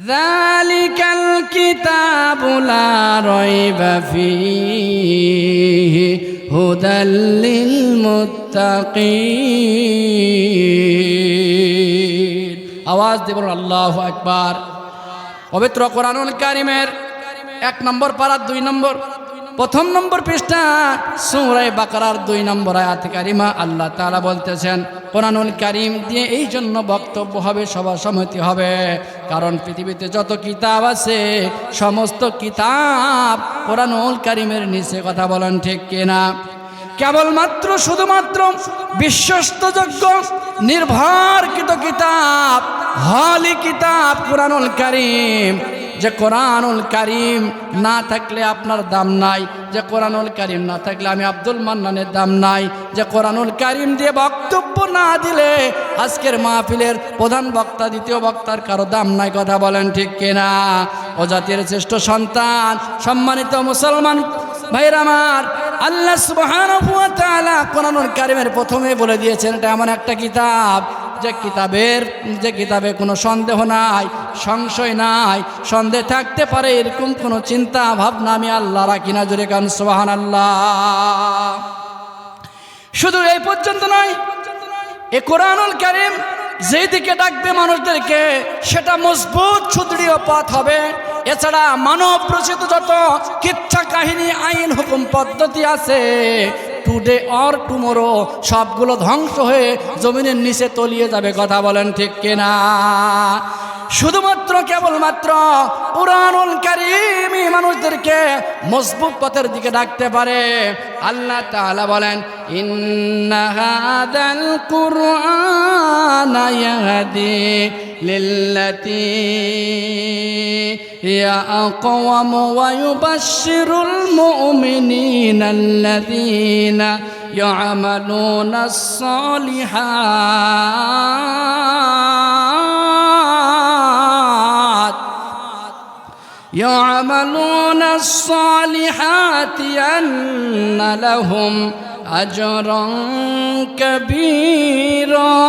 ذلك الكتاب لا ريب فيه هدى للمتقين আওয়াজ দিয়ে বলুন আল্লাহ আকবার পবিত্র কোরআনুল কারিমের এক নম্বর পাড়ার দুই নম্বর প্রথম নম্বর পৃষ্ঠা সৌরাই বাকারার দুই নম্বর আয়াত কারিমা আল্লাহ তাআলা বলতেছেন কোরআনুল কারিম দিয়ে এই জন্য বক্তব্য হবে, সভা সমিতি হবে। কারণ পৃথিবীতে যত কিতাব আছে, সমস্ত কিতাব কোরআনুল কারিমের নিচে কথা বলেন ঠিক কিনা? কেবলমাত্র, শুধুমাত্র বিশ্বস্তযোগ্য নির্ভরকৃত কিতাব, হলি কিতাব কোরআনুল কারিম যে কোরআনুল কারিম না থাকলে আপনার দাম নাই, যে কোরআনুল কারিম না থাকলে আমি আব্দুল মান্নানের দাম নাই, যে কোরআনুল কারিম দিয়ে বক্তব্য না দিলে আজকের মাহফিলের প্রধান বক্তা, দ্বিতীয় বক্তার কারও দাম নাই, কথা বলেন ঠিক কিনা? ও জাতির শ্রেষ্ঠ সন্তান, সম্মানিত মুসলমান ভাইরা আমার, আল্লাহ তাআলা কোরআনুল কারিমের প্রথমে বলে দিয়েছেন, এটা এমন একটা কিতাব যে কিতাবের, যে কিতাবে কোনো সন্দেহ নাই, সংশয় নাই, সন্দেহ থাকতে পারে, এরকম কোনো চিন্তা ভাবনা আমি আল্লাহ রাখি না, জোরে কান সুবাহান আল্লাহ শুধু এই পর্যন্ত নয়, এ কোরআনুল কারিম যেই দিকে ডাকবে মানুষদেরকে, সেটা মজবুত সুদৃঢ় পথ হবে। এছাড়া মানব রচিত যত কিচ্ছা কাহিনী, আইন, হুকুম, পদ্ধতি আছে টুডে অর টুমোরো সবগুলো ধ্বংস হয়ে জমিনের নিচে তলিয়ে যাবে, কথা বলেন ঠিক কিনা? শুধুমাত্র, কেবলমাত্র পুরানুল কারিমি মানুষদেরকে মজবুত পথের দিকে ডাকতে পারে। আল্লাহ তাআলা বলেন, ইন্না হাদাল কুরআন ইয়াহদি লিল্লাতি هي أقوم ويبشر المؤمنين الذين يعملون الصالحات يعملون الصالحات أن لهم أجرا كبيرا.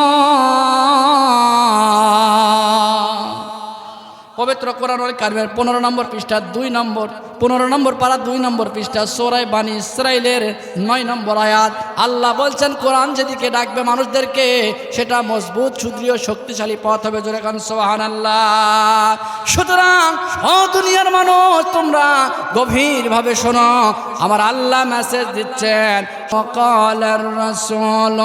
পবিত্র কোরআন কারিমের পনেরো নম্বর পৃষ্ঠা, দুই নম্বর, পনেরো নম্বর পাড়া দুই নম্বর পৃষ্ঠা সোরাই বাণী ইসরায়েলের নয় নম্বর আয়াত। আল্লাহ বলছেন, কোরআন যেদিকে ডাকবে মানুষদেরকে, সেটা মজবুত, সুদৃঢ়, শক্তিশালী পথ হবে। জোরে খান সোহান আল্লাহ সুতরাং অ দুনিয়ার মানুষ, তোমরা গভীরভাবে শোনো, আমার আল্লাহ মেসেজ দিচ্ছেন সকলের রসল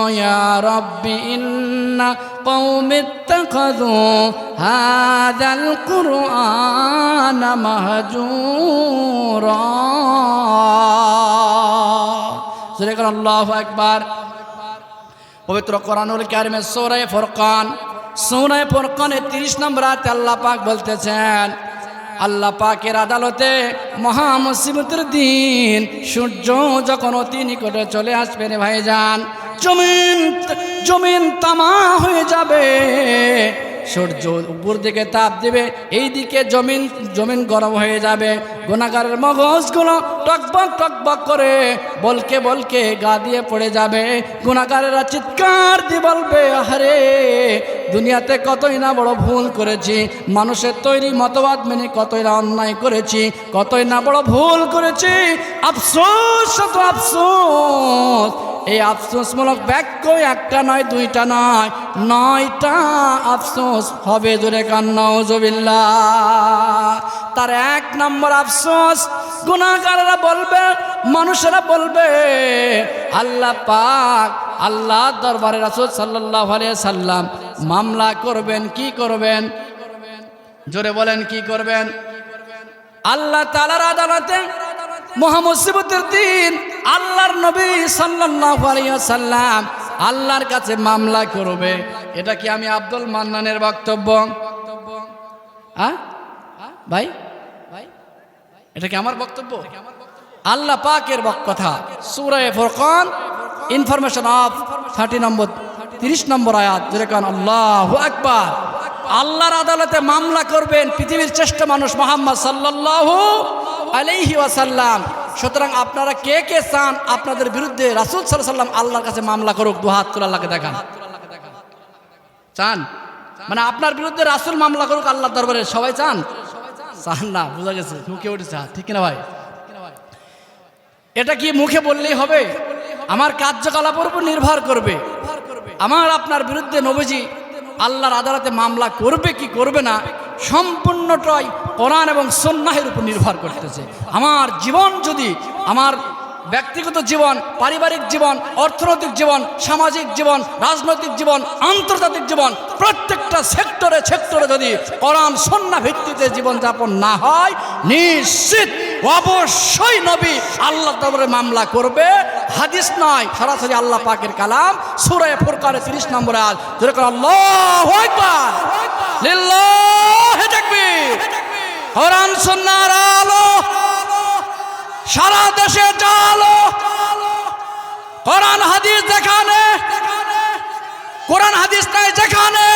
রব্বি, ইন্না قوم اتخذوا هذا القرآن مهجورا سورة الله أكبر পবিত্র কোরআনুল কারিমের সৌরায় ফরকান সৌরায় ফরকানের তিরিশ নম্বর আয়াতে আল্লাহ পাক বলতেছেন আল্লাহ পাকের আদালতে মহামসিবতের দিন সূর্য যখন অতি নিকটে চলে আসবে রে ভাইজান জমিন জমিন তামা হয়ে যাবে। সূর্য উপর দিকে তাপ দেবে, এই দিকে জমিন জমিন গরম হয়ে যাবে। গুণাগারের মগজগুলো টকবক টকবক করে বলকে বলকে গা দিয়ে পড়ে যাবে। গুণাগারেরা চিৎকার দিয়ে বলবে আরে দুনিয়াতে কতই না বড় ভুল করেছি। মানুষের তৈরি মতবাদ মেনে কতই না অন্যায় করেছি। কতই না বড় ভুল করেছি। আফসোস, শত আফসোস। এই আফসোসমূলক বাক্য একটা নয়, দুইটা নয়, নয়টা আফসোস হবে জোরে কান্নাউজবিল্লা তার এক নম্বর আফসোস গুণাগাররা বলবে, মানুষেরা বলবে, আল্লাহ পাক আল্লাহ দরবারে রাসুল সাল্লাহ সাল্লাম মামলা করবেন, কি করবেন? জোরে বলেন, কি করবেন? আল্লাহ তালার আদালতে মহামসিবতের দিন আল্লাহর নবী আলাইহি সাল্লাম আল্লাহর কাছে মামলা করবে। এটা কি আমি আব্দুল মান্নানের বক্তব্য? হ্যাঁ? ভাই? এটা কি আমার বক্তব্য? আল্লাহ পাকের কথা। সূরায়ে ফুরকান ইনফরমেশন অফ থার্টি নম্বর তিরিশ নম্বর আয়াত। যেরকম আল্লাহু আকবার। আল্লাহর আদালতে মামলা করবেন পৃথিবীর শ্রেষ্ঠ মানুষ মোহাম্মদ সাল্লাল্লাহু আলাইহি ওয়াসাল্লাম, সুতরাং আপনারা কে কে চান আপনাদের বিরুদ্ধে রাসূল সাল্লাল্লাহু সাল্লাম আল্লাহর কাছে মামলা করুক, দু হাত তোলা আল্লাহকে দেখান। চান? মানে আপনার বিরুদ্ধে রাসুল মামলা করুক আল্লাহ দরবারে, সবাই চান? চান না, বোঝা গেছে, মুখে উঠেছে ঠিক কিনা ভাই? এটা কি মুখে বললেই হবে? আমার কার্যকলাপের উপর নির্ভর করবে। আমার আপনার বিরুদ্ধে নবীজি আল্লাহর আদালতে মামলা করবে কি করবে না সম্পূর্ণটাই কোরআন এবং সন্ন্যাহের উপর নির্ভর করতেছে। আমার জীবন যদি, আমার ব্যক্তিগত জীবন, পারিবারিক জীবন, অর্থনৈতিক জীবন, সামাজিক জীবন, রাজনৈতিক জীবন, আন্তর্জাতিক জীবন, প্রত্যেকটা সেক্টরে সেক্টরে যদি কোরআন, সন্না ভিত্তিতে জীবনযাপন না হয়, নিশ্চিত অবশ্যই নবী আল্লাহ দরবারে মামলা করবে। হাদিস নয়, সরাসরি আল্লাহ পাকের কালাম। সুরায় ফুরকারে তিরিশ নম্বর আজ যেরকম আল্লাহ লিল্লাহি তাকবীর। কোরআন, সুন্নাহর আলো, সারা দেশে চালো কোরআন, হাদিস যেখানে, কোরআন, হাদিস নাই যেখানে।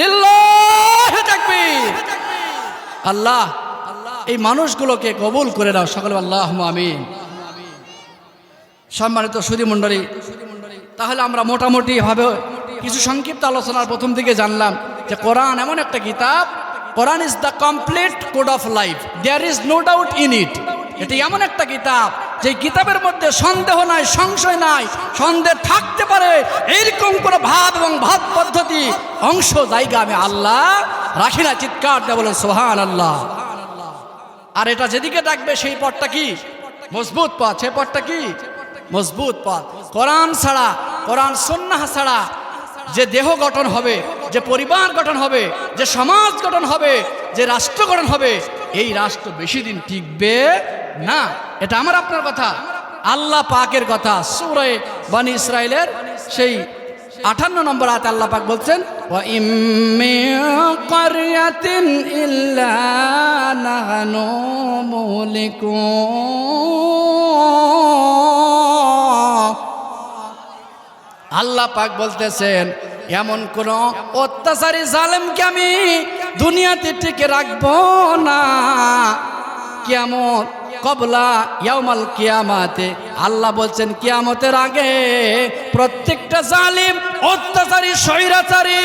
লিল্লাহি আল্লাহ, এই মানুষগুলোকে কবুল করে দাও সকলে আল্লাহ আমিন। সম্মানিত সুদী মণ্ডলী তাহলে আমরা মোটামুটি ভাবে কিছু সংক্ষিপ্ত আলোচনার প্রথম দিকে জানলাম যে কোরআন এমন একটা কিতাব, Quran is the complete code of life there is no doubt in it এটি এমন একটা কিতাব, যে কিতাবের মধ্যে সন্দেহ নাই, সংশয় নাই, সন্দেহ থাকতে পারে। এইরকম কোনো ভাব এবং ভাব পদ্ধতি, অংশ, জায়গা আমি আল্লাহ রাখি না, চিৎকার দেয় বলেন সোহান আল্লাহ আর এটা যেদিকে ডাকবে, সেই পথটা কি? মজবুত পথ। সে পথটা কি? মজবুত পথ। কোরআন ছাড়া, কোরআন সন্ন্যাহ ছাড়া যে দেহ গঠন হবে, যে পরিবার গঠন হবে, যে সমাজ গঠন হবে, যে রাষ্ট্র গঠন হবে, এই রাষ্ট্র বেশি দিন টিকবে না। এটা আমার আপনার কথা। আল্লাহ পাকের কথা। সুরে বানি ইসরায়েলের সেই আঠান্ন নম্বর আয়াতে আল্লাহ পাক বলছেন ইল্লা আল্লাহ পাক বলতেছেন, এমন কোন অত্যাচারী জালেমকে আমি দুনিয়াতে টিকে রাখব না। কেমন কবলা ইয়ামাল কিয়ামাতে। আল্লাহ বলছেন, কিয়ামতের আগে প্রত্যেকটা জালিম, অত্যাচারী, স্বৈরাচারী,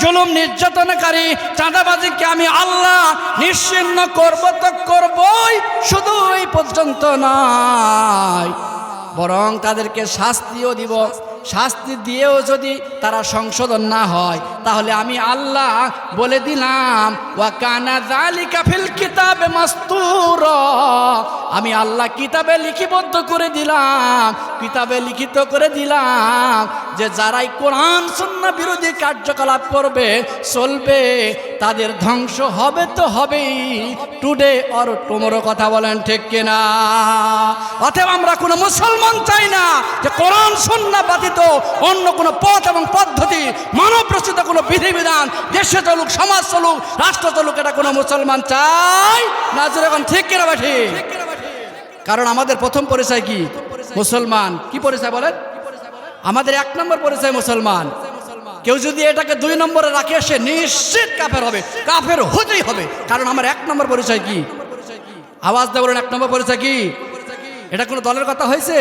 জুলুম নির্যাতনকারী, চাঁদাবাজিকে আমি আল্লাহ নিশ্চিন্ন করব তো করবই শুধু পর্যন্ত নয়, বরং তাদেরকে শাস্তিও দিব। শাস্তি দিয়েও যদি তারা সংশোধন না হয়, তাহলে আমি আল্লাহ বলে দিলাম আমি আল্লাহ কিতাবে লিখিবদ্ধ করে দিলাম, কিতাবে লিখিত করে দিলাম যে যারাই কোরআন, সুন্নাহ বিরোধী কার্যকলাপ করবে, চলবে, তাদের ধ্বংস হবে তো হবেই। টুডে অর টুমোরো কথা বলেন ঠিক কিনা? অতএব আমরা কোনো মুসলমান চাই না যে কোরআন সন্না ব্যতীত অন্য কোনো পথ এবং পদ্ধতি, মানব রচিত কোনো বিধিবিধান, দেশে চলুক, সমাজ চলুক, রাষ্ট্র চলুক, এটা কোনো মুসলমান চাই না। যেরকম ঠিক কিনা বা ঠিক? কারণ আমাদের প্রথম পরিচয় কি? মুসলমান। কি পরিচয় বলেন? আমাদের এক নম্বর পরিচয় মুসলমান। কেউ যদি এটাকে দুই নম্বরে রাখে, সে নিশ্চিত কাফের হবে, কাফের হতেই হবে। কারণ আমার এক নম্বর পরিচয় কি? আওয়াজ বলেন, এক নম্বর পরিচয় কি? এটা কোনো দলের কথা হয়েছে?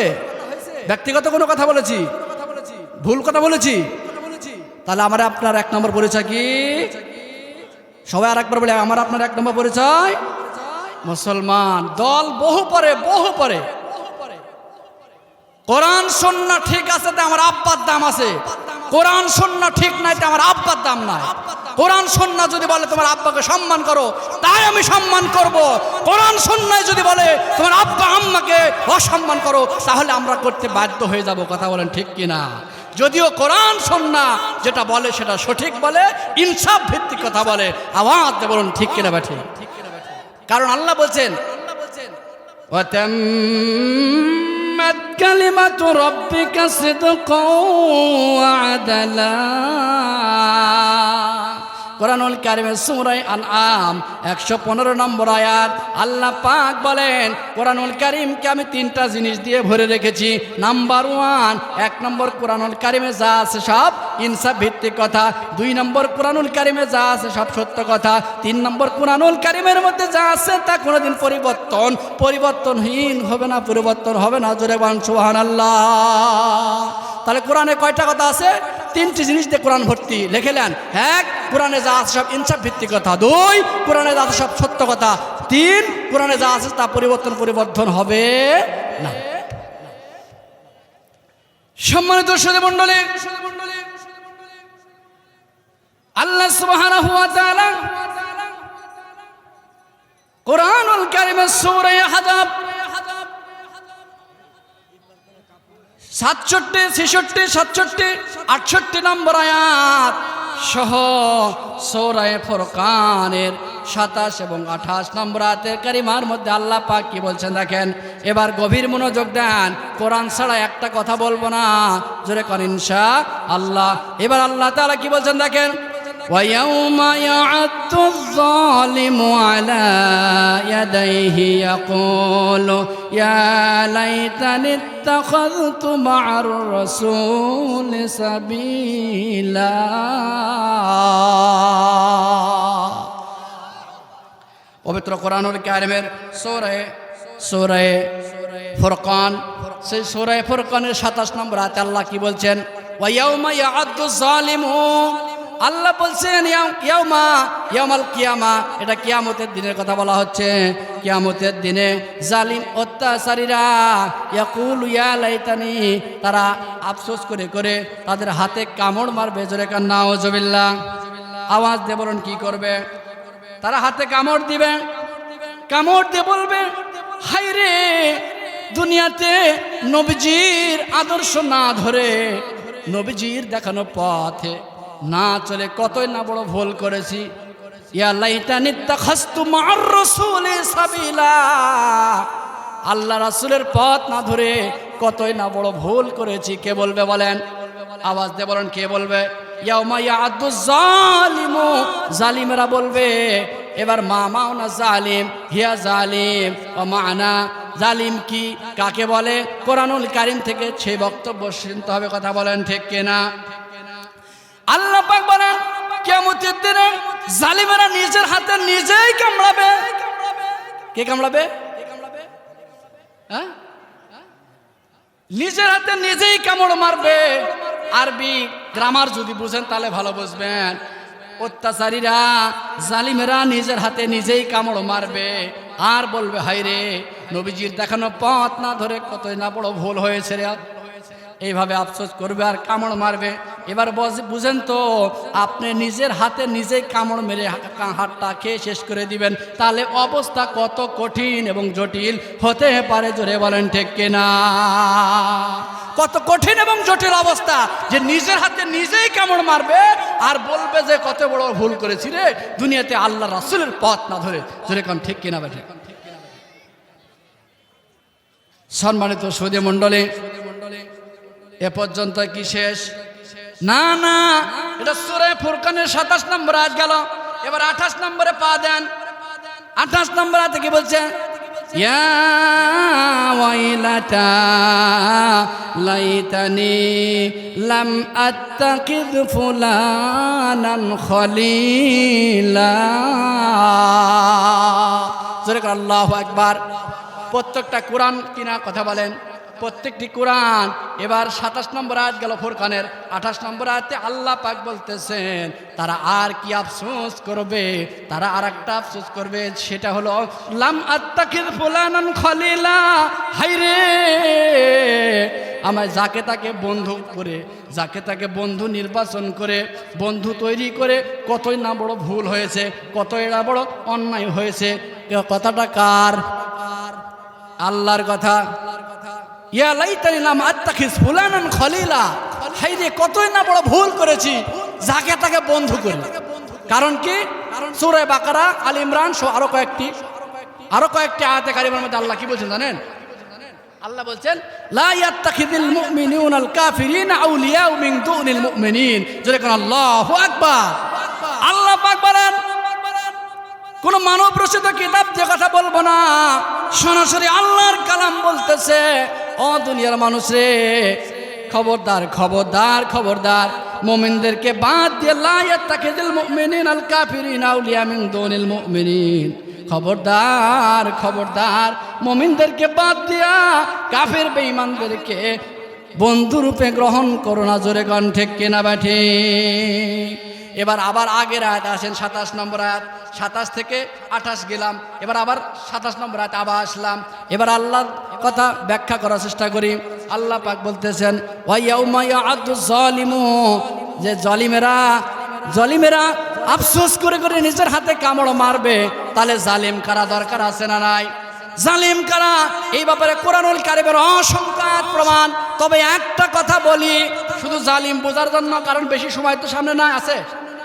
ব্যক্তিগত কোনো কথা বলেছি? ভুল কথা বলেছি? তাহলে আমার আপনার এক নম্বর পরিচয় কি? সবাই আর একবার বলে, আমার আপনার এক নম্বর পরিচয়? মুসলমান। দল বহু পরে বহু পরে। কোরআন সন্না ঠিক আছে আমার আব্বার দাম আছে। কোরআন সন্না ঠিক নাই তো আমার আব্বার দাম নাই। কোরআন সন্না যদি বলে তোমার আব্বাকে সম্মান করো, তাই আমি সম্মান করব। কোরআন সন্ন্যায় যদি বলে তোমার আব্বা, আম্মাকে অসম্মান করো, তাহলে আমরা করতে বাধ্য হয়ে যাব। কথা বলেন ঠিক কিনা? যদিও কোরআন সন্না যেটা বলে সেটা সঠিক বলে ইনসাফ ভিত্তিক কথা বলে আওয়াজ দিয়ে বলুন ঠিক কিনা ব্যাঠে কারণ আল্লাহ বলছেন وتمت كلمة ربك صدقا وعدلا কোরআনুল কারিমের সুরাই আল আম একশো পনেরো নম্বর আয়াত। আল্লাহ পাক বলেন, কোরআনুল কারিমকে আমি তিনটা জিনিস দিয়ে ভরে রেখেছি। নাম্বার ওয়ান, এক নম্বর কোরআনুল কারিমে যা আছে সব ইনসাফ ভিত্তিক কথা। দুই নম্বর কোরআনুল কারিমে যা আছে সব সত্য কথা। তিন নম্বর কোরআনুল কারিমের মধ্যে যা আছে তা কোনোদিন পরিবর্তন, পরিবর্তনহীন হবে না, পরিবর্তন হবে না। জোরে বান সুহান আল্লাহ তাহলে কোরআনে কয়টা কথা আছে? তিনটি জিনিস দিয়ে কোরআন ভর্তি। লিখেলেন এক, কোরআনে যা আছে সব ইনসাফ ভিত্তিক কথা। দুই, কোরআনে যা আছে সব সত্য কথা। তিন, কোরআনে যা আছে তা পরিবর্তন পরিবর্তন হবে না। সম্মানিত আল্লাহ কোরআনুল নম্বর আয়াত। সহ সৌরায় ফোরকানের সাতাশ এবং আঠাশ নম্বর আতের কারিমার মধ্যে আল্লাহ পাক কি বলছেন দেখেন? এবার গভীর মনোযোগ দেন। কোরআন ছাড়া একটা কথা বলব না। জোরে করেন আল্লাহ। এবার আল্লাহ তালা কি বলছেন দেখেন? ويوم يعد الظالم على يديه يقول يا ليتني اتخذت مع الرسول سبيلا পবিত্র কোরআনুল কারিমের সোরে সোরে ফুরকান সেই সোরে ফুরকানের সাতাশ নম্বর আয়াতে আল্লাহ কি বলছেন ওয়াইয়াউমা ইয়াআদ্দু জালিমু আল্লাহ বলছেন ইয়াউমা ইয়ামাল কিয়ামা। এটা কিয়ামতের দিনের কথা বলা হচ্ছে। কিয়ামতের দিনে জালিম অত্যাচারীরা ইয়াকুল, ইয়া তারা আফসোস করে করে তাদের হাতে কামড় মারবে। জোরে কান্না ওজবিল্লা আওয়াজ দিয়ে বলুন, কি করবে? তারা হাতে কামড় দিবে। কামড় দিয়ে বলবে হাই রে দুনিয়াতে নবীজির আদর্শ না ধরে নবীজির দেখানো পথে না চলে কতই না বড় ভুল করেছি। আল্লাহ রাসূলের পথ না ধরে কতই না বড় ভুল করেছি, কে বলবে বলেন? আওয়াজ দিয়ে বলেন, কে বলবে? জালিমেরা বলবে, এবার মা মাও না জালিম, হিয়া জালিম ও মানা জালিম কি? কাকে বলে? কোরআনুল কারিম থেকে সেই বক্তব্য শুনতে হবে, কথা বলেন ঠিক কিনা? আল্লাহ পাক বলেন কেমতের দিনে জালিমেরা নিজের হাতে নিজেই কামড়াবে। কে কামড়াবে? হ্যাঁ? নিজের হাতে নিজেই কামড় মারবে। আরবি গ্রামার যদি বুঝেন তাহলে ভালো বুঝবেন। অত্যাচারীরা, জালিমেরা নিজের হাতে নিজেই কামড় মারবে। আর বলবে হাই রে, নবীজির দেখানো পথ না ধরে কতই না বড় ভুল হয়েছে রে এইভাবে আফসোস করবে আর কামড় মারবে। এবার বুঝেন তো, আপনি নিজের হাতে নিজেই কামড় মেরে হাতটা খেয়ে শেষ করে দিবেন। তাহলে অবস্থা কত কঠিন এবং জটিল হতে পারে জোরে বলেন ঠিক কিনা? কত কঠিন এবং জটিল অবস্থা যে নিজের হাতে নিজেই কামড় মারবে আর বলবে যে কত বড় ভুল করেছি রে, দুনিয়াতে আল্লাহ রাসুলের পথ না ধরে। জোরে কন, ঠিক কিনা বেঠে সম্মানিত সৌদি মণ্ডলী, এ পর্যন্ত কি শেষ? না না। এটা সুরে ফুরকানের সাতাশ নম্বর আজ গেল। এবার আঠাশ নম্বরে পা দেন। আঠাশ নম্বর হাতে কি বলছে? ওয়াইলাতা লাইতানি লাম আত্তাকিদ ফুলানান খলিলা। জোরে আল্লাহু আকবার। প্রত্যেকটা কোরআন কিনা কথা বলেন। প্রত্যেকটি কোরআন, এবার সাতাশ নম্বর আয়াত গেল ফোরকানের। আঠাশ নম্বর আয়াতে আল্লাহ পাক বলতেছেন, তারা আর কি আফসোস করবে? তারা আর একটা আফসোস করবে, সেটা হলো, লাম আত্মাকির ফুলানান খলিলা হাইরে আমায় যাকে তাকে বন্ধু করে, যাকে তাকে বন্ধু নির্বাচন করে, বন্ধু তৈরি করে, কতই না বড় ভুল হয়েছে, কতই না বড় অন্যায় হয়েছে কথাটা কার? আল্লাহর কথা। ইয়া লাইতানি নাম আত্তাখিস ফুলানান খলিলা। হাই রে কতই না বড় ভুল করেছি, যাকে তাকে বন্ধু করি। কারণ কি? সূরা বাকারা, আল ইমরান সহ আরও কয়েকটি আরও কয়েকটি আয়াতে কারিমের মধ্যে আল্লাহ কি বলছেন জানেন? আল্লাহ বলছেন, লা ইয়াত্তাখিযুল মুমিনুনা আল কাফিরিনা আউলিয়া মিন দুনিল মুমিনিন। জোরে কোন আল্লাহু আকবার। আল্লাহ পাক বলেন, কোন মানব রচিত কিতাব যে কথা বলব না, সরাসরি আল্লাহর কালাম বলতেছে ও দুনিয়ার মানুষ রে। খবরদার খবরদার খবরদার। মোমিনদেরকে বাদ দিয়ে লায়াত তাকে দিল মুমিনিন আল কাফিরিন আউলিয়া মিন দুনিল মুমিনিন। খবরদার খবরদার। মোমিনদেরকে বাদ দিয়া কাফের বেঈমানদেরকে বন্ধুরূপে গ্রহণ করো না জোরে ঠিক কিনা ব্যাঠে এবার আবার আগের আয়াত আসেন সাতাশ নম্বর আয়াত। সাতাশ থেকে আঠাশ গেলাম। এবার আবার সাতাশ নম্বর আয়াত আবার আসলাম। এবার আল্লাহর কথা ব্যাখ্যা করার চেষ্টা করি। আল্লাহ পাক বলতেছেন যে জলিমেরা জলিমেরা আফসোস করে করে নিজের হাতে কামড় মারবে। তাহলে জালিম কারা দরকার আছে না নাই? জালিম কারা? এই ব্যাপারে কোরআনুল কারিমের অসংখ্য আয়াত প্রমাণ। তবে একটা কথা বলি, শুধু জালিম বোঝার জন্য, কারণ বেশি সময় তো সামনে না আছে?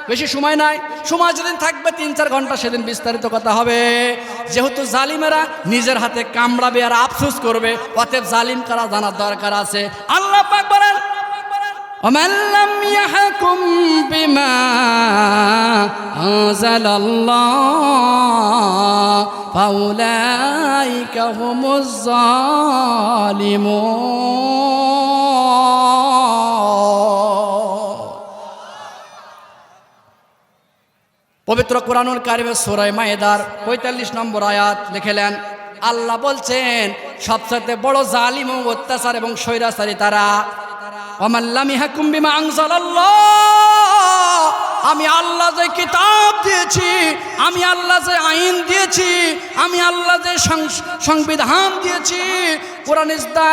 বেশি সময় নাই সময় যেদিন থাকবে তিন চার ঘন্টা সেদিন বিস্তারিত কথা হবে যেহেতু জালিমেরা নিজের হাতে কামড়াবে আর আফসোস করবে অতএব জালিম কারা জানার দরকার আছে আল্লাহ পাক বলেন ومن لم يحكم بما أنزل الله فأولئك هم الظالمون পবিত্র কোরআনুল কারিমের সোরাই মায়েদার পঁয়তাল্লিশ নম্বর আয়াত লিখেলেন, আল্লাহ বলছেন সবচেয়ে বড় জালিম অত্যাচার এবং স্বৈরাচারী তারা। আমি আল্লাহ যে কিতাব দিয়েছি, আমি আল্লাহ যে আইন দিয়েছি, আমি আল্লাহ যে সংবিধান দিয়েছি। Quran is the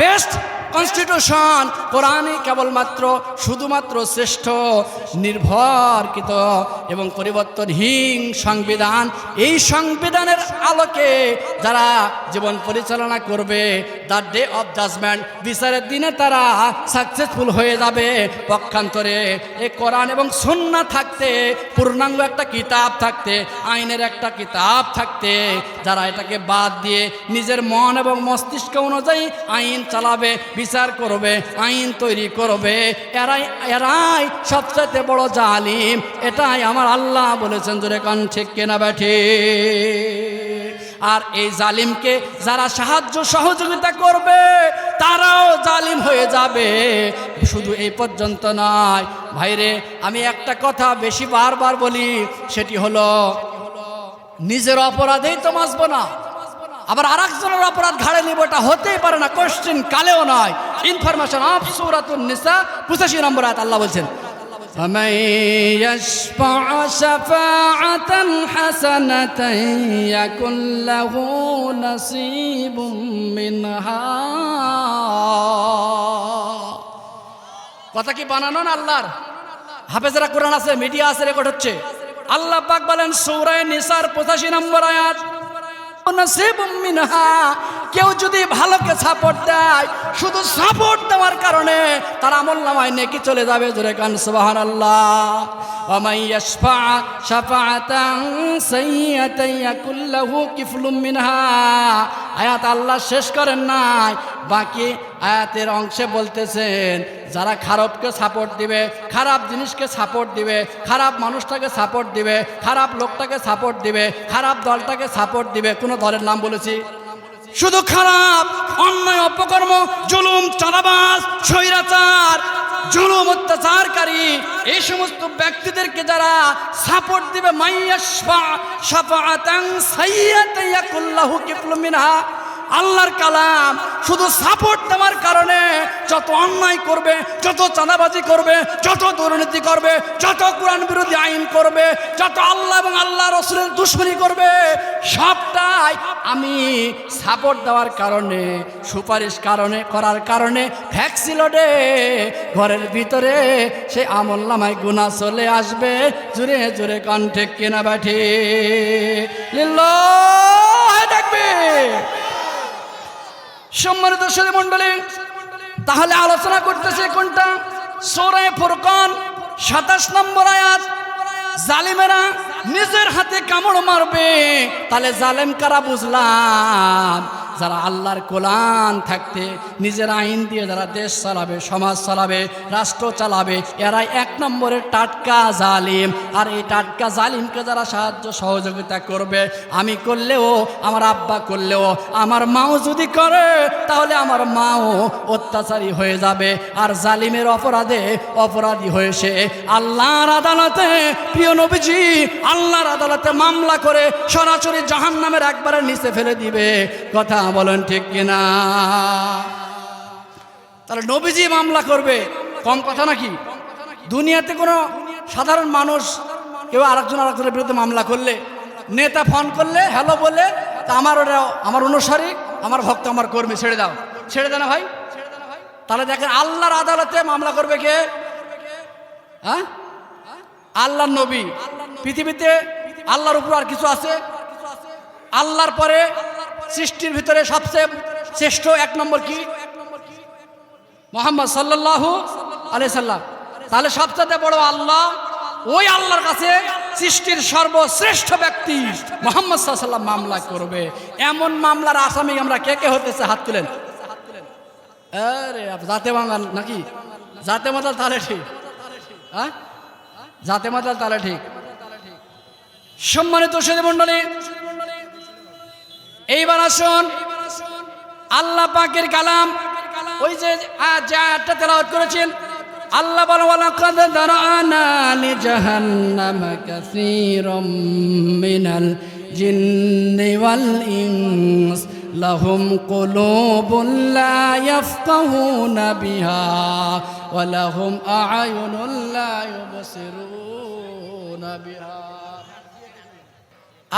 best constitution কোরআনই কেবলমাত্র, শুধুমাত্র শ্রেষ্ঠ, নির্ভরকৃত এবং পরিবর্তনহীন সংবিধান। এই সংবিধানের আলোকে যারা জীবন পরিচালনা করবে দ্য ডে অফ জাজমেন্ট বিচারের দিনে তারা সাকসেসফুল হয়ে যাবে। পক্ষান্তরে এ কোরআন এবং সন্না থাকতে, পূর্ণাঙ্গ একটা কিতাব থাকতে, আইনের একটা কিতাব থাকতে, যারা এটাকে বাদ দিয়ে নিজের মন এবং মস্তিষ্ক অনুযায়ী আইন চালাবে বিচার করবে, আইন তৈরি করবে। এরাই এরাই সবচাইতে বড় জালিম। এটাই আমার আল্লাহ বলেছেন, জোরে কান ঠিক কেনা ব্যাঠে আর এই জালিমকে যারা সাহায্য সহযোগিতা করবে, তারাও জালিম হয়ে যাবে। শুধু এই পর্যন্ত নয়, ভাইরে, আমি একটা কথা বেশি বারবার বলি, সেটি হলো, নিজের অপরাধেই তো বাঁচবো না। আবার আর একজনের অপরাধ ঘাড়ে নিব এটা হতেই পারে না কোশ্চেন কালেও নয় ইনফরমেশন অফ সুরাতুন নিসা পঁচাশি নম্বর আয়াত আল্লাহ বলছেন فمن يشفع شفاعة حسنة يكن له نصيب منها কথা কি বানানো না আল্লাহর হাফেজরা কোরআন আছে মিডিয়া আছে রেকর্ড হচ্ছে আল্লাহ পাক বলেন সৌরায় নিসার পঁচাশি নম্বর আয়াত নাসিবুম মিনহা কেউ যদি ভালোকে সাপোর্ট দেয়, শুধু সাপোর্ট দেওয়ার কারণে তার আমল নামায় নেকি চলে যাবে, জোরে কান সুবাহান আল্লাহ আয়াত আল্লাহ শেষ করেন নাই, বাকি আয়াতের অংশে বলতেছেন যারা খারাপকে সাপোর্ট দিবে, খারাপ জিনিসকে সাপোর্ট দিবে, খারাপ মানুষটাকে সাপোর্ট দিবে, খারাপ লোকটাকে সাপোর্ট দিবে, খারাপ দলটাকে সাপোর্ট দিবে, কোনো দলের নাম বলেছি? শুধু খারাপ, অন্যায়, অপকর্ম, জুলুম চালাবাস স্বৈরাচার, জুলুম, অত্যাচারকারী, এই সমস্ত ব্যক্তিদেরকে যারা সাপোর্ট দিবে মাইয়া মাইয়াশফা, শাফাআতান সাইয়্যাতান ইয়াকুল্লাহু কিফলুম মিনহা আল্লাহর কালাম শুধু সাপোর্ট দেওয়ার কারণে যত অন্যায় করবে, যত চাঁদাবাজি করবে, যত দুর্নীতি করবে, যত কোরআন বিরোধী আইন করবে, যত আল্লাহ এবং আল্লাহ রসুলের দুশ্মনী করবে, সবটাই আমি সাপোর্ট দেওয়ার কারণে, সুপারিশ কারণে, করার কারণে ভ্যাক্সিলোডে, ঘরের ভিতরে সে আমল নামায় গুণা চলে আসবে, জুড়ে জুড়ে কণ্ঠে কেনা ব্যাঠে দেখবে। সম্মানিত সাথী মন্ডলী তাহলে আলোচনা করতেছে কোনটা? সোরায় ফুরকন, সাতাশ নম্বর আয়াত। জালিমেরা নিজের হাতে কামড় মারবে। তাহলে জালেম কারা বুঝলাম? যারা আল্লাহর কোরআন থাকতে, নিজের আইন দিয়ে যারা দেশ চালাবে, সমাজ চালাবে, রাষ্ট্র চালাবে, এরাই এক নম্বরের টাটকা জালিম। আর এই টাটকা জালিমকে যারা সাহায্য সহযোগিতা করবে, আমি করলেও, আমার আব্বা করলেও, আমার মাও যদি করে, তাহলে আমার মাও অত্যাচারী হয়ে যাবে। আর জালিমের অপরাধে অপরাধী হয়েছে আল্লাহর আদালতে, প্রিয় নবীজি, আল্লাহর আদালতে মামলা করে সরাসরি জাহান নামের একবারে নিচে ফেলে দিবে। কথা বলেন ঠিক কিনা? তাহলে নবীজি মামলা করবে, কম কথা নাকি? দুনিয়াতে কোনো সাধারণ মানুষ কেউ আরেকজন আরেকজনের বিরুদ্ধে মামলা করলে, নেতা ফোন করলে, হ্যালো বলে, তা আমার ওটা আমার অনুসারী, আমার ভক্ত, আমার কর্মী, ছেড়ে দাও। ছেড়ে দে না ভাই? তাহলে দেখেন আল্লাহর আদালতে মামলা করবে কে? হ্যাঁ? আল্লাহর নবী। পৃথিবীতে আল্লাহর উপর আর কিছু আছে? আল্লাহর পরে সৃষ্টির ভিতরে সবচেয়ে শ্রেষ্ঠ এক নম্বর কি? মোহাম্মদ আলাইহি সাল্লাম। তাহলে সবচেয়ে বড় আল্লাহ, ওই আল্লাহর কাছে সৃষ্টির সর্বশ্রেষ্ঠ ব্যক্তি মোহাম্মদ সাল্লাম মামলা করবে। এমন মামলার আসামি আমরা কে কে হতেছে হাত তুলেন। জাতে বাঙাল নাকি? জাতে মাতাল তাহলে ঠিক। হ্যাঁ জাতে মাতাল তাহলে ঠিক। সম্মানিত সেদী মণ্ডলী এইবার আসুন। আল্লাহ পাকের কালাম। ওই যে যে আয়াতটা তেলাওয়াত করেছেন, আল্লাহ বলে ওয়ালাকাদ দারানা লি জাহান্নাম কাসীরাম মিনাল জিন্নি ওয়াল ইনস, লাহুম কুলুবুন লা ইয়াফকাহুনা বিহা ওয়া লাহুম আ'য়ুনুন লা ইউবসিরুনা বিহা.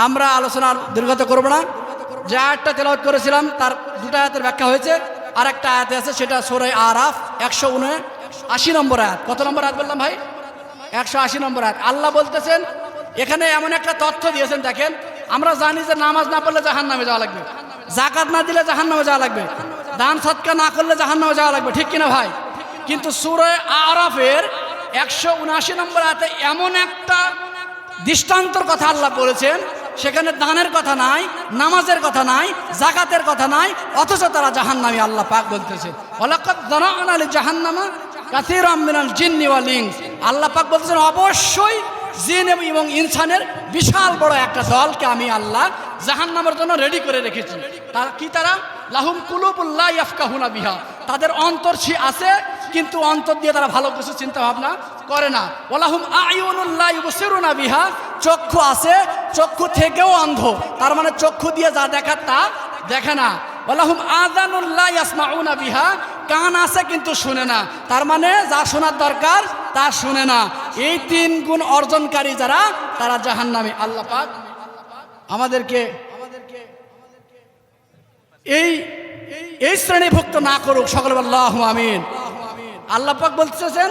আমরা আলোচনা দীর্ঘত করব না। যে আয়াতটা তেলাওয়াত করেছিলাম, তার দুটো আয়াতের ব্যাখ্যা হয়েছে। আর একটা আয়াতে আছে, সেটা সোরে আরাফ, একশো উনে আশি নম্বর আয়াত। কত নম্বর আয়াত বললাম ভাই? একশো আশি নম্বর আয়াত। আল্লাহ বলতেছেন, এখানে এমন একটা তথ্য দিয়েছেন, দেখেন, আমরা জানি যে নামাজ না পড়লে জাহান নামে যাওয়া লাগবে। জাকাত না দিলে জাহান নামে যাওয়া লাগবে। দান সৎকা না করলে জাহান নামে যাওয়া লাগবে, ঠিক কিনা ভাই? কিন্তু সুরে আরাফের একশো উনআশি নম্বর আয়াতে এমন একটা দৃষ্টান্তর কথা আল্লাহ বলেছেন সেখানে দানের কথা নাই, নামাজের কথা নাই, জাকাতের কথা নাই, অথচ তারা জাহান্নামী আল্লাহ পাক বলতেছে। জাহান্নামা কাসির মিনাল জিন্নি ওয়াল ইনস। আল্লাহ পাক বলতেছেন, অবশ্যই জিন এবং- ইনসানের বিশাল বড় একটা দলকে আমি আল্লাহ জাহান্নামের জন্য রেডি করে রেখেছি। তারা কি তারা? লাহুম কুলুবুল্লাহ ইয়াফকাহুনা বিহা। তাদের অন্তর আছে কিন্তু অন্তর দিয়ে তারা ভালো কিছু চিন্তা ভাবনা করে না। ওলাহুম ইউবসিরুনা বিহা। চক্ষু আছে, চক্ষু থেকেও অন্ধ। তার মানে চক্ষু দিয়ে যা দেখার তা দেখে না। ওলাহুম আজানুল্লাহ ইয়াসমাউনা বিহা। কান আছে কিন্তু শুনে না। তার মানে যা শোনার দরকার তা শুনে না। এই তিন গুণ অর্জনকারী যারা, তারা জাহান্নামী। আল্লাহ পাক আমাদেরকে এই এই শ্রেণীভুক্ত না করুক। সকল আল্লাহ আমিন। আল্লাহ পাক বলতেছেন,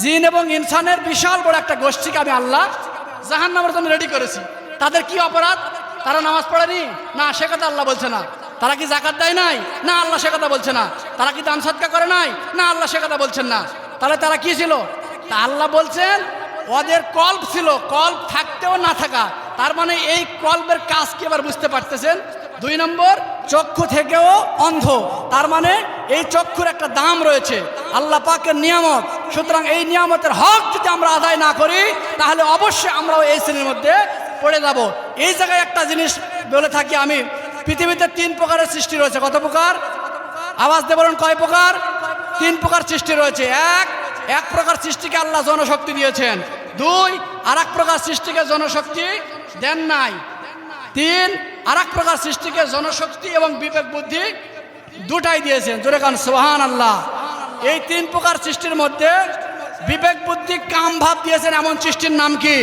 জিন এবং ইনসানের বিশাল বড় একটা গোষ্ঠীকে আমি আল্লাহ জাহান নামের জন্য রেডি করেছি। তাদের কি অপরাধ? তারা নামাজ পড়েনি? না, সে কথা আল্লাহ বলছে না। তারা কি জাকাত দেয় নাই? না, আল্লাহ সে কথা বলছে না। তারা কি দান সৎকা করে নাই? না, আল্লাহ সে কথা বলছেন না। তাহলে তারা কি ছিল? তা আল্লাহ বলছেন, ওদের কল্প ছিল, কল্প থাকতেও না থাকা। তার মানে এই কল্পের কাজ কি এবার বুঝতে পারতেছেন? দুই নম্বর, চক্ষু থেকেও অন্ধ। তার মানে এই চক্ষুর একটা দাম রয়েছে। আল্লাহ পাকের নিয়ামত। সুতরাং এই নিয়ামতের হক যদি আমরা আদায় না করি, তাহলে অবশ্যই আমরাও এই শ্রেণির মধ্যে পড়ে যাব। এই জায়গায় একটা জিনিস বলে থাকি আমি। পৃথিবীতে তিন প্রকারের সৃষ্টি রয়েছে। কত প্রকার? আওয়াজ বলুন, কয় প্রকার? তিন প্রকার সৃষ্টি রয়েছে। এক এক প্রকার সৃষ্টিকে আল্লাহ জনশক্তি দিয়েছেন। দুই আর প্রকার সৃষ্টিকে জনশক্তি দেন নাই। তিন আর এক প্রকার সৃষ্টিকে জনশক্তি এবং বিবেক বুদ্ধি দুটাই দিয়েছেন। জোরে কান সোহান আল্লাহ এই তিন প্রকার সৃষ্টির মধ্যে বিবেক বুদ্ধি কাম ভাব দিয়েছেন এমন সৃষ্টির নাম কি?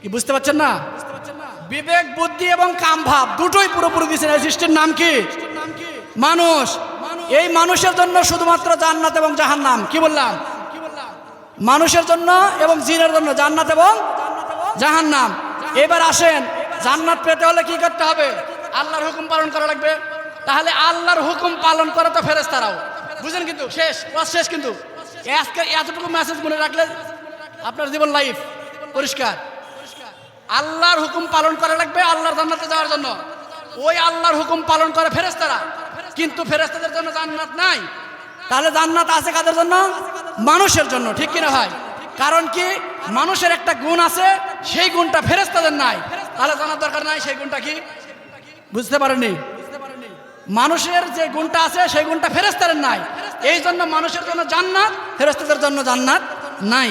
কি বুঝতে পারছেন না? বিবেক বুদ্ধি এবং কাম ভাব দুটোই পুরোপুরি দিয়েছেন। এই সৃষ্টির নাম কি? মানুষ। এই মানুষের জন্য শুধুমাত্র জান্নাত এবং জাহান নাম কি বললাম? মানুষের জন্য এবং জিনের জন্য জান্নাত এবং জাহান নাম এবার আসেন জান্নাত পেতে হলে কি করতে হবে? আল্লাহর হুকুম পালন করা লাগবে। তাহলে আল্লাহর হুকুম পালন করে তো ফেরেস্তারাও বুঝলেন কিন্তু? শেষ শেষ কিন্তু? আজকে এতটুকু মেসেজ মনে রাখলে আপনার জীবন লাইফ পরিষ্কার। আল্লাহর হুকুম পালন করা লাগবে আল্লাহর জান্নাতে যাওয়ার জন্য। ওই আল্লাহর হুকুম পালন করে ফেরেস্তারা কিন্তু ফেরেস্তাদের জন্য জান্নাত নাই। তাহলে জান্নাত আছে কাদের জন্য? মানুষের জন্য, ঠিক কিনা ভাই? কারণ কি? মানুষের একটা গুণ আছে, সেই গুণটা ফেরেস্তাদের নাই। তাহলে জানার দরকার নাই, সেই গুণটা কি? বুঝতে পারেনি মানুষের যে গুণটা আছে, সেই গুণটা ফেরেস্তারের নাই। এই জন্য মানুষের জন্য জান্নাত ফেরেস্তাদের জন্য জান্নাত নাই।